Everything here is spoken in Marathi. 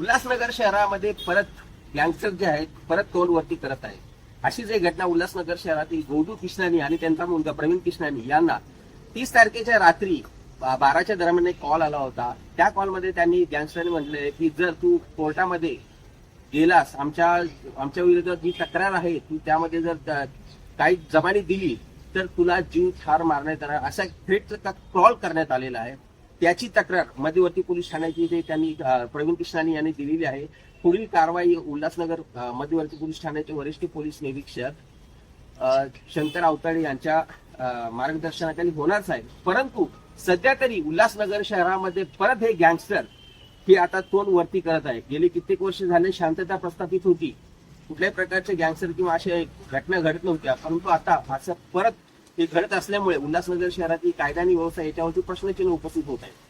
उल्हासनगर शहरामध्ये परत गँगस्टर जे आहेत परत तोलवरती वरती करत आहे अशीच एक घटना उल्हासनगर शहरातील गोदू कृष्णानी आणि त्यांचा मुलगा प्रवीण कृष्णानी यांना तीस तारखेच्या रात्री बाराच्या दरम्यान एक कॉल आला होता. त्या कॉलमध्ये त्यांनी गँगस्टरने म्हटले की जर तू कोर्टामध्ये गेलास आमच्या आमच्या विरुद्ध जी तक्रार आहे तू त्यामध्ये जर काही जमानी दिली तर तुला जीव ठार मारण्यात येणार असा थ्रेटचा कॉल करण्यात आलेला आहे. त्याची तक्रार मध्यवर्ती पोलीस ठाण्याची जे त्यांनी प्रवीण कृष्णानी यांनी दिलेली आहे. पुढील कारवाई उल्हासनगर मध्यवर्ती पोलीस ठाण्याचे वरिष्ठ पोलीस निरीक्षक अं, शंकर अवताडे यांच्या मार्गदर्शनाखाली होणारच आहे परंतु सध्या तरी उल्हासनगर शहरामध्ये परत हे गँगस्टर हे आता तोंड वरती करत आहे गेली कित्येक वर्ष झाले शांतता प्रस्थापित होती. कुठल्याही प्रकारचे गँगस्टर किंवा अशा घटना घडत नव्हत्या. परंतु आता असं परत हे घडत असल्यामुळे उल्हासनगर शहरातील कायदा आणि व्यवस्था याच्यावरती प्रश्नचिन्ह उपस्थित होत आहे